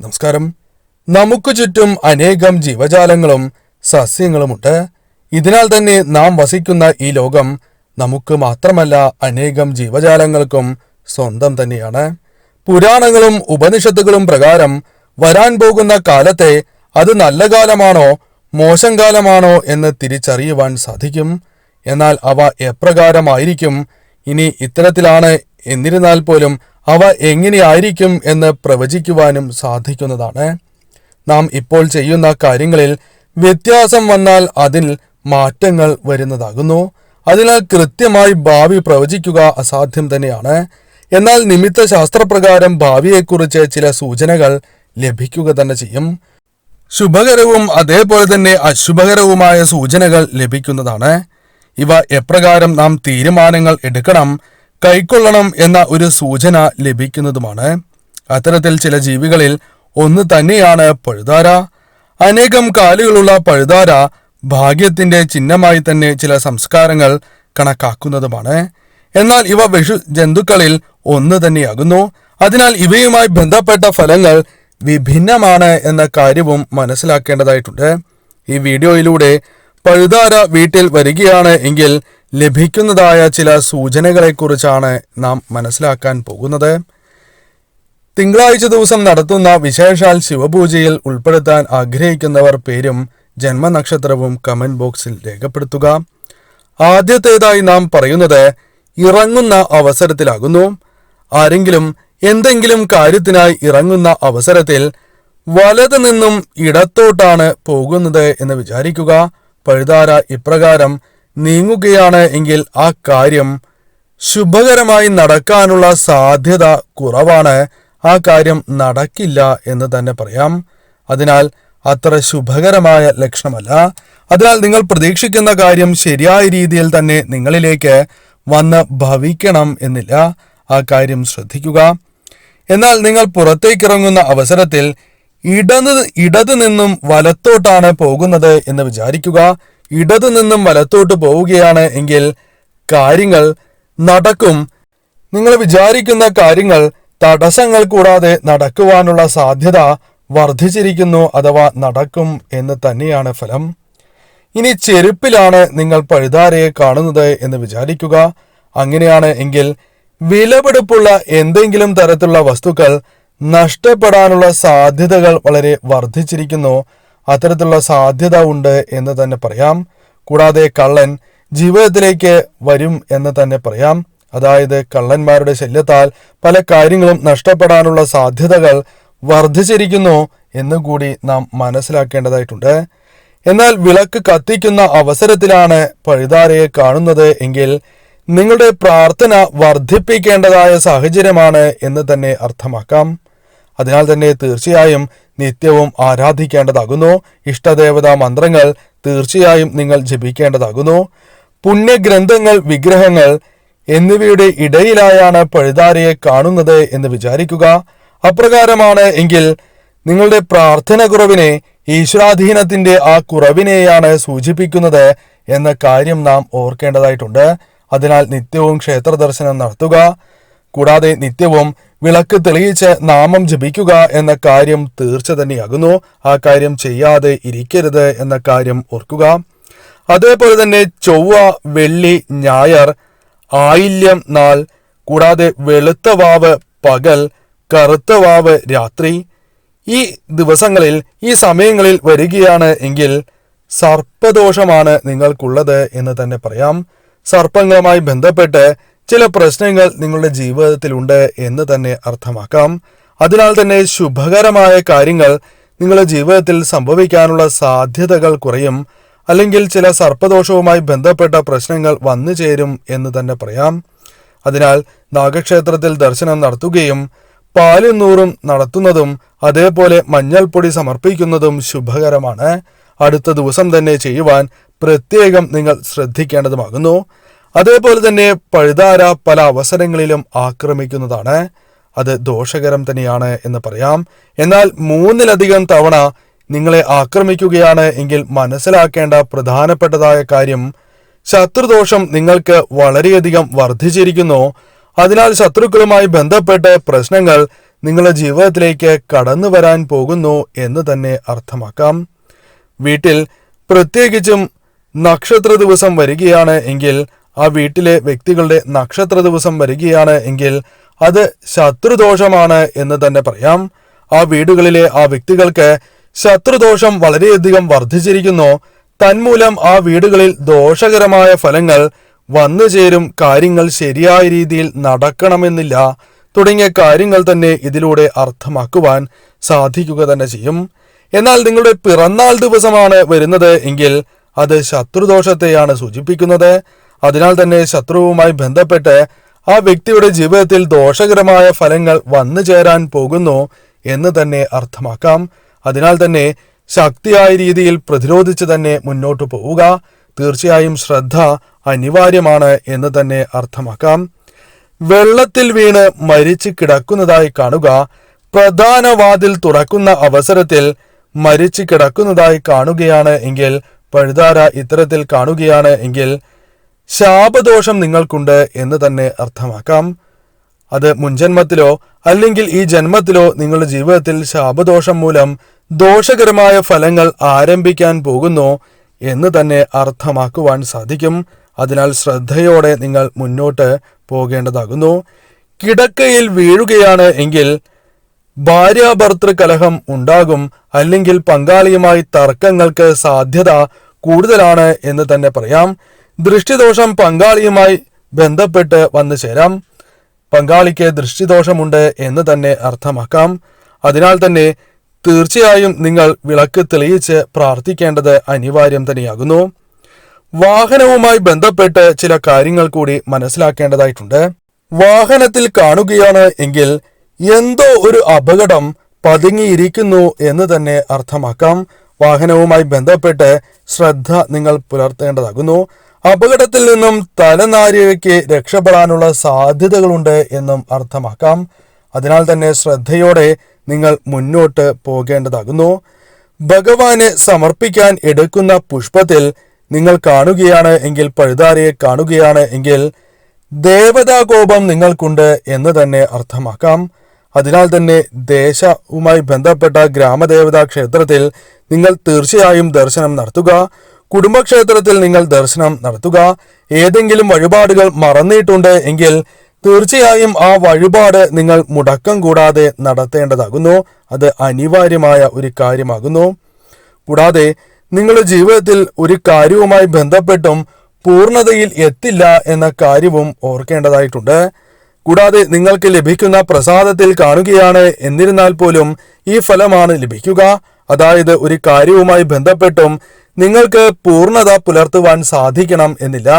നമസ്കാരം. നമുക്ക് ചുറ്റും അനേകം ജീവജാലങ്ങളും സസ്യങ്ങളുമുണ്ട്. ഇതിനാൽ തന്നെ നാം വസിക്കുന്ന ഈ ലോകം നമുക്ക് മാത്രമല്ല അനേകം ജീവജാലങ്ങൾക്കും സ്വന്തം തന്നെയാണ്. പുരാണങ്ങളും ഉപനിഷത്തുകളും പ്രകാരം വരാൻ പോകുന്ന കാലത്തെ അത് നല്ല കാലമാണോ മോശം കാലമാണോ എന്ന് തിരിച്ചറിയുവാൻ സാധിക്കും. എന്നാൽ അവ എപ്രകാരമായിരിക്കും ഇനി ഇത്തരത്തിലാണ് എന്നിരുന്നാൽ പോലും അവ എങ്ങനെയായിരിക്കും എന്ന് പ്രവചിക്കുവാനും സാധിക്കുന്നതാണ്. നാം ഇപ്പോൾ ചെയ്യുന്ന കാര്യങ്ങളിൽ വ്യത്യാസം വന്നാൽ അതിൽ മാറ്റങ്ങൾ വരുന്നതാകുന്നു. അതിനാൽ കൃത്യമായി ഭാവി പ്രവചിക്കുക അസാധ്യം തന്നെയാണ്. എന്നാൽ നിമിത്ത ശാസ്ത്രപ്രകാരം ഭാവിയെക്കുറിച്ച് ചില സൂചനകൾ ലഭിക്കുക തന്നെ ചെയ്യും. ശുഭകരവും അതേപോലെ തന്നെ അശുഭകരവുമായ സൂചനകൾ ലഭിക്കുന്നതാണ്. ഇവ എപ്രകാരം നാം തീരുമാനങ്ങൾ എടുക്കണം കൈക്കൊള്ളണം എന്ന ഒരു സൂചന ലഭിക്കുന്നതുമാണ്. അത്തരത്തിൽ ചില ജീവികളിൽ ഒന്ന് തന്നെയാണ് പഴുതാര. അനേകം കാലുകളുള്ള പഴുതാര ഭാഗ്യത്തിന്റെ ചിഹ്നമായി തന്നെ ചില സംസ്കാരങ്ങൾ കണക്കാക്കുന്നതുമാണ്. എന്നാൽ ഇവ വിഷു ജന്തുക്കളിൽ ഒന്ന് തന്നെയാകുന്നു. അതിനാൽ ഇവയുമായി ബന്ധപ്പെട്ട ഫലങ്ങൾ വിഭിന്നമാണ് എന്ന കാര്യവും മനസ്സിലാക്കേണ്ടതായിട്ടുണ്ട്. ഈ വീഡിയോയിലൂടെ പഴുതാര വീട്ടിൽ വരികയാണ് എങ്കിൽ ലഭിക്കുന്നതായ ചില സൂചനകളെക്കുറിച്ചാണ് നാം മനസ്സിലാക്കാൻ പോകുന്നത്. തിങ്കളാഴ്ച ദിവസം നടത്തുന്ന വിശേഷാൽ ശിവപൂജയിൽ ഉൾപ്പെടുത്താൻ ആഗ്രഹിക്കുന്നവർ പേരും ജന്മനക്ഷത്രവും കമന്റ് ബോക്സിൽ രേഖപ്പെടുത്തുക. ആദ്യത്തേതായി നാം പറയുന്നത് ഇറങ്ങുന്ന അവസരത്തിലാകുന്നു. ആരെങ്കിലും എന്തെങ്കിലും കാര്യത്തിനായി ഇറങ്ങുന്ന അവസരത്തിൽ വലത് നിന്നും ഇടത്തോട്ടാണ് പോകുന്നത് എന്ന് വിചാരിക്കുക. പഴുതാര ഇപ്രകാരം നീങ്ങുകയാണ് എങ്കിൽ ആ കാര്യം ശുഭകരമായി നടക്കാനുള്ള സാധ്യത കുറവാണ്. ആ കാര്യം നടക്കില്ല എന്ന് തന്നെ പറയാം. അതിനാൽ അത്ര ശുഭകരമായ ലക്ഷണമല്ല. അതിനാൽ നിങ്ങൾ പ്രതീക്ഷിക്കുന്ന കാര്യം ശരിയായ രീതിയിൽ തന്നെ നിങ്ങളിലേക്ക് വന്ന് ഭവിക്കണം എന്നില്ല. ആ കാര്യം ശ്രദ്ധിക്കുക. എന്നാൽ നിങ്ങൾ പുറത്തേക്കിറങ്ങുന്ന അവസരത്തിൽ ഇടത് ഇടത് നിന്നും വലത്തോട്ടാണ് പോകുന്നത് എന്ന് വിചാരിക്കുക. ഇടത് നിന്നും വലത്തോട്ട് പോവുകയാണ് എങ്കിൽ കാര്യങ്ങൾ നടക്കും. നിങ്ങൾ വിചാരിക്കുന്ന കാര്യങ്ങൾ തടസ്സങ്ങൾ കൂടാതെ നടക്കുവാനുള്ള സാധ്യത വർദ്ധിച്ചിരിക്കുന്നു അഥവാ നടക്കും എന്ന് തന്നെയാണ് ഫലം. ഇനി ചെരുപ്പിലാണ് നിങ്ങൾ പഴുതാരയെ കാണുന്നത് എന്ന് വിചാരിക്കുക. അങ്ങനെയാണ് എങ്കിൽ വിലപിടിപ്പുള്ള എന്തെങ്കിലും തരത്തിലുള്ള വസ്തുക്കൾ നഷ്ടപ്പെടാനുള്ള സാധ്യതകൾ വളരെ വർദ്ധിച്ചിരിക്കുന്നു. അത്തരത്തിലുള്ള സാധ്യത ഉണ്ട് എന്ന് തന്നെ പറയാം. കൂടാതെ കള്ളൻ ജീവിതത്തിലേക്ക് വരും എന്ന് തന്നെ പറയാം. അതായത് കള്ളന്മാരുടെ ശല്യത്താൽ പല കാര്യങ്ങളും നഷ്ടപ്പെടാനുള്ള സാധ്യതകൾ വർദ്ധിച്ചിരിക്കുന്നു എന്നുകൂടി നാം മനസ്സിലാക്കേണ്ടതായിട്ടുണ്ട്. എന്നാൽ വിളക്ക് കത്തിക്കുന്ന അവസരത്തിലാണ് പഴുതാരയെ കാണുന്നത് എങ്കിൽ നിങ്ങളുടെ പ്രാർത്ഥന വർദ്ധിപ്പിക്കേണ്ടതായ സാഹചര്യമാണ് എന്ന് തന്നെ അർത്ഥമാക്കാം. അതിനാൽ തന്നെ തീർച്ചയായും നിത്യവും ആരാധിക്കേണ്ടതാകുന്നു. ഇഷ്ടദേവതാ മന്ത്രങ്ങൾ തീർച്ചയായും നിങ്ങൾ ജപിക്കേണ്ടതാകുന്നു. പുണ്യഗ്രന്ഥങ്ങൾ വിഗ്രഹങ്ങൾ എന്നിവയുടെ ഇടയിലായാണ് പഴുതാരയെ കാണുന്നത് എന്ന് വിചാരിക്കുക. അപ്രകാരമാണ് എങ്കിൽ നിങ്ങളുടെ പ്രാർത്ഥന കുറവിനെ ഈശ്വരാധീനത്തിന്റെ ആ കുറവിനെയാണ് സൂചിപ്പിക്കുന്നത് എന്ന കാര്യം നാം ഓർക്കേണ്ടതായിട്ടുണ്ട്. അതിനാൽ നിത്യവും ക്ഷേത്ര ദർശനം നടത്തുക. കൂടാതെ നിത്യവും വിളക്ക് തെളിയിച്ച് നാമം ജപിക്കുക എന്ന കാര്യം തീർച്ച തന്നെയാകുന്നു. ആ കാര്യം ചെയ്യാതെ ഇരിക്കരുത് എന്ന കാര്യം ഓർക്കുക. അതേപോലെ തന്നെ ചൊവ്വ വെള്ളി ഞായർ ആയില്യം നാൾ കൂടാതെ വെളുത്ത വാവ് പകൽ കറുത്ത വാവ് രാത്രി. ഈ ദിവസങ്ങളിൽ ഈ സമയങ്ങളിൽ വരികയാണ് എങ്കിൽ സർപ്പദോഷമാണ് നിങ്ങൾക്കുള്ളത് എന്ന് തന്നെ പറയാം. സർപ്പങ്ങളുമായി ബന്ധപ്പെട്ട് ചില പ്രശ്നങ്ങൾ നിങ്ങളുടെ ജീവിതത്തിലുണ്ട് എന്ന് തന്നെ അർത്ഥമാക്കാം. അതിനാൽ തന്നെ ശുഭകരമായ കാര്യങ്ങൾ നിങ്ങളുടെ ജീവിതത്തിൽ സംഭവിക്കാനുള്ള സാധ്യതകൾ കുറയും. അല്ലെങ്കിൽ ചില സർപ്പദോഷവുമായി ബന്ധപ്പെട്ട പ്രശ്നങ്ങൾ വന്നു ചേരും എന്ന് തന്നെ പറയാം. അതിനാൽ നാഗക്ഷേത്രത്തിൽ ദർശനം നടത്തുകയും പാലും നൂറും നടത്തുന്നതും അതേപോലെ മഞ്ഞൾപ്പൊടി സമർപ്പിക്കുന്നതും ശുഭകരമാണ്. അടുത്ത ദിവസം തന്നെ ചെയ്യുവാൻ പ്രത്യേകം നിങ്ങൾ ശ്രദ്ധിക്കേണ്ടതുമാകുന്നു. അതേപോലെ തന്നെ പഴുതാര പല അവസരങ്ങളിലും ആക്രമിക്കുന്നതാണ്. അത് ദോഷകരം തന്നെയാണ് എന്ന് പറയാം. എന്നാൽ മൂന്നിലധികം തവണ നിങ്ങളെ ആക്രമിക്കുകയാണ് എങ്കിൽ മനസ്സിലാക്കേണ്ട പ്രധാനപ്പെട്ടതായ കാര്യം ശത്രുദോഷം നിങ്ങൾക്ക് വളരെയധികം വർദ്ധിച്ചിരിക്കുന്നു. അതിനാൽ ശത്രുക്കളുമായി ബന്ധപ്പെട്ട് പ്രശ്നങ്ങൾ നിങ്ങളുടെ ജീവിതത്തിലേക്ക് കടന്നു വരാൻ പോകുന്നു എന്ന് തന്നെ അർത്ഥമാക്കാം. വീട്ടിൽ പ്രത്യേകിച്ചും നക്ഷത്ര ദിവസം വരികയാണ് എങ്കിൽ ആ വീട്ടിലെ വ്യക്തികളുടെ നക്ഷത്ര ദിവസം വരികയാണ് എങ്കിൽ അത് ശത്രുദോഷമാണ് എന്ന് തന്നെ പറയാം. ആ വീടുകളിലെ ആ വ്യക്തികൾക്ക് ശത്രുദോഷം വളരെയധികം വർദ്ധിച്ചിരിക്കുന്നു. തന്മൂലം ആ വീടുകളിൽ ദോഷകരമായ ഫലങ്ങൾ വന്നു ചേരും. കാര്യങ്ങൾ ശരിയായ രീതിയിൽ നടക്കണമെന്നില്ല. തുടങ്ങിയ കാര്യങ്ങൾ തന്നെ ഇതിലൂടെ അർത്ഥമാക്കുവാൻ സാധിക്കുക തന്നെ ചെയ്യും. എന്നാൽ നിങ്ങളുടെ പിറന്നാൾ ദിവസമാണ് വരുന്നത് എങ്കിൽ അത് ശത്രുദോഷത്തെയാണ് സൂചിപ്പിക്കുന്നത്. അതിനാൽ തന്നെ ശത്രുവുമായി ബന്ധപ്പെട്ട് ആ വ്യക്തിയുടെ ജീവിതത്തിൽ ദോഷകരമായ ഫലങ്ങൾ വന്നു ചേരാൻ പോകുന്നു എന്ന് തന്നെ അർത്ഥമാക്കാം. അതിനാൽ തന്നെ ശക്തിയായ രീതിയിൽ പ്രതിരോധിച്ച് തന്നെ മുന്നോട്ട് പോവുക. തീർച്ചയായും ശ്രദ്ധ അനിവാര്യമാണ് എന്ന് തന്നെ അർത്ഥമാക്കാം. വെള്ളത്തിൽ വീണ് മരിച്ചു കിടക്കുന്നതായി കാണുക. പ്രധാന വാതിൽ തുറക്കുന്ന അവസരത്തിൽ മരിച്ചു കിടക്കുന്നതായി കാണുകയാണ് എങ്കിൽ പഴുതാര ഇത്തരത്തിൽ കാണുകയാണ് എങ്കിൽ ശാപദോഷം നിങ്ങൾക്കുണ്ട് എന്ന് തന്നെ അർത്ഥമാക്കാം. അത് മുൻജന്മത്തിലോ അല്ലെങ്കിൽ ഈ ജന്മത്തിലോ നിങ്ങളുടെ ജീവിതത്തിൽ ശാപദോഷം മൂലം ദോഷകരമായ ഫലങ്ങൾ ആരംഭിക്കാൻ പോകുന്നു എന്ന് തന്നെ അർത്ഥമാക്കുവാൻ സാധിക്കും. അതിനാൽ ശ്രദ്ധയോടെ നിങ്ങൾ മുന്നോട്ട് പോകേണ്ടതാകുന്നു. കിടക്കയിൽ വീഴുകയാണ് എങ്കിൽ ഭാര്യാഭർത്തൃ കലഹം ഉണ്ടാകും. അല്ലെങ്കിൽ പങ്കാളിയുമായി തർക്കങ്ങൾക്ക് സാധ്യത കൂടുതലാണ് എന്ന് തന്നെ പറയാം. ദൃഷ്ടിദോഷം പങ്കാളിയുമായി ബന്ധപ്പെട്ട് വന്നു ചേരാം. പങ്കാളിക്ക് ദൃഷ്ടിദോഷമുണ്ട് എന്ന് തന്നെ അർത്ഥമാക്കാം. അതിനാൽ തന്നെ തീർച്ചയായും നിങ്ങൾ വിളക്ക് തെളിയിച്ച് പ്രാർത്ഥിക്കേണ്ടത് അനിവാര്യം തന്നെയാകുന്നു. വാഹനവുമായി ബന്ധപ്പെട്ട് ചില കാര്യങ്ങൾ കൂടി മനസ്സിലാക്കേണ്ടതായിട്ടുണ്ട്. വാഹനത്തിൽ കാണുകയാണ് എങ്കിൽ എന്തോ ഒരു അപകടം പതുങ്ങിയിരിക്കുന്നു എന്ന് തന്നെ അർത്ഥമാക്കാം. വാഹനവുമായി ബന്ധപ്പെട്ട് ശ്രദ്ധ നിങ്ങൾ പുലർത്തേണ്ടതാകുന്നു. അപകടത്തിൽ നിന്നും തലനാരിഴയ്ക്ക് രക്ഷപ്പെടാനുള്ള സാധ്യതകളുണ്ട് എന്നും അർത്ഥമാക്കാം. അതിനാൽ തന്നെ ശ്രദ്ധയോടെ നിങ്ങൾ മുന്നോട്ട് പോകേണ്ടതാകുന്നു. ഭഗവാന് സമർപ്പിക്കാൻ എടുക്കുന്ന പുഷ്പത്തിൽ നിങ്ങൾ കാണുകയാണ് എങ്കിൽ പഴുതാരയെ കാണുകയാണ് എങ്കിൽ ദേവതാകോപം നിങ്ങൾക്കുണ്ട് എന്ന് തന്നെ അർത്ഥമാക്കാം. അതിനാൽ തന്നെ ദേശവുമായി ബന്ധപ്പെട്ട ഗ്രാമദേവതാ ക്ഷേത്രത്തിൽ നിങ്ങൾ തീർച്ചയായും ദർശനം നടത്തുക. കുടുംബക്ഷേത്രത്തിൽ നിങ്ങൾ ദർശനം നടത്തുക. ഏതെങ്കിലും വഴിപാടുകൾ മറന്നിട്ടുണ്ട് എങ്കിൽ തീർച്ചയായും ആ വഴിപാട് നിങ്ങൾ മുടക്കം കൂടാതെ നടത്തേണ്ടതാകുന്നു. അത് അനിവാര്യമായ ഒരു കാര്യമാകുന്നു. കൂടാതെ നിങ്ങളുടെ ജീവിതത്തിൽ ഒരു കാര്യവുമായി ബന്ധപ്പെട്ടും പൂർണതയിൽ എത്തില്ല എന്ന കാര്യവും ഓർക്കേണ്ടതായിട്ടുണ്ട്. കൂടാതെ നിങ്ങൾക്ക് ലഭിക്കുന്ന പ്രസാദത്തിൽ കാണുകയാണ് എന്നിരുന്നാൽ പോലും ഈ ഫലമാണ് ലഭിക്കുക. അതായത് ഒരു കാര്യവുമായി ബന്ധപ്പെട്ടും നിങ്ങൾക്ക് പൂർണത പുലർത്തുവാൻ സാധിക്കണം എന്നില്ല.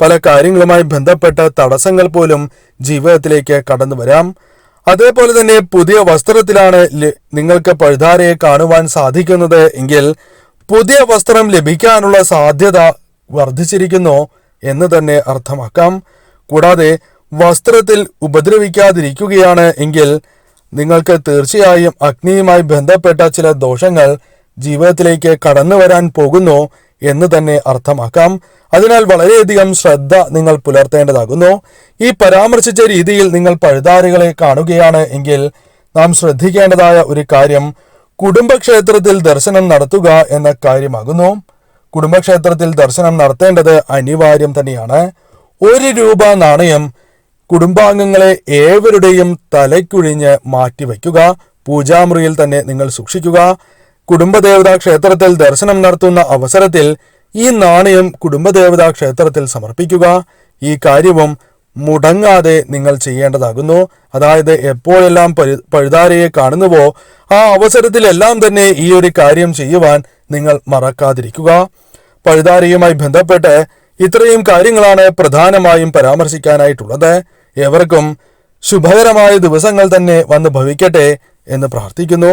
പല കാര്യങ്ങളുമായി ബന്ധപ്പെട്ട തടസ്സങ്ങൾ പോലും ജീവിതത്തിലേക്ക് കടന്നു വരാം. അതേപോലെ തന്നെ പുതിയ വസ്ത്രത്തിലാണ് നിങ്ങൾക്ക് പഴുതാരയെ കാണുവാൻ സാധിക്കുന്നത് എങ്കിൽ പുതിയ വസ്ത്രം ലഭിക്കാനുള്ള സാധ്യത വർദ്ധിച്ചിരിക്കുന്നു എന്ന് തന്നെ അർത്ഥമാക്കാം. കൂടാതെ വസ്ത്രത്തിൽ ഉപദ്രവിക്കാതിരിക്കുകയാണ് എങ്കിൽ നിങ്ങൾക്ക് തീർച്ചയായും അഗ്നിയുമായി ബന്ധപ്പെട്ട ചില ദോഷങ്ങൾ ജീവിതത്തിലേക്ക് കടന്നു വരാൻ പോകുന്നു എന്ന് തന്നെ അർത്ഥമാക്കാം. അതിനാൽ വളരെയധികം ശ്രദ്ധ നിങ്ങൾ പുലർത്തേണ്ടതാകുന്നു. ഈ പരാമർശിച്ച രീതിയിൽ നിങ്ങൾ പഴുതാരികളെ കാണുകയാണ് എങ്കിൽ നാം ശ്രദ്ധിക്കേണ്ടതായ ഒരു കാര്യം കുടുംബക്ഷേത്രത്തിൽ ദർശനം നടത്തുക എന്ന കാര്യമാകുന്നു. കുടുംബക്ഷേത്രത്തിൽ ദർശനം നടത്തേണ്ടത് അനിവാര്യം തന്നെയാണ്. ഒരു രൂപ നാണയം കുടുംബാംഗങ്ങളെ ഏവരുടെയും തലയ്ക്കുഴിഞ്ഞ് മാറ്റിവെക്കുക. പൂജാമുറിയിൽ തന്നെ നിങ്ങൾ സൂക്ഷിക്കുക. കുടുംബദേവതാ ക്ഷേത്രത്തിൽ ദർശനം നടത്തുന്ന അവസരത്തിൽ ഈ നാണയം കുടുംബദേവതാ ക്ഷേത്രത്തിൽ സമർപ്പിക്കുക. ഈ കാര്യവും മുടങ്ങാതെ നിങ്ങൾ ചെയ്യേണ്ടതാകുന്നു. അതായത് എപ്പോഴെല്ലാം പഴു പഴുതാരയെ കാണുന്നുവോ ആ അവസരത്തിലെല്ലാം തന്നെ ഈ ഒരു കാര്യം ചെയ്യുവാൻ നിങ്ങൾ മറക്കാതിരിക്കുക. പഴുതാരയുമായി ബന്ധപ്പെട്ട് ഇത്രയും കാര്യങ്ങളാണ് പ്രധാനമായും പരാമർശിക്കാനായിട്ടുള്ളത്. ഏവർക്കും ശുഭകരമായ ദിവസങ്ങൾ തന്നെ വന്ന് ഭവിക്കട്ടെ എന്ന് പ്രാർത്ഥിക്കുന്നു.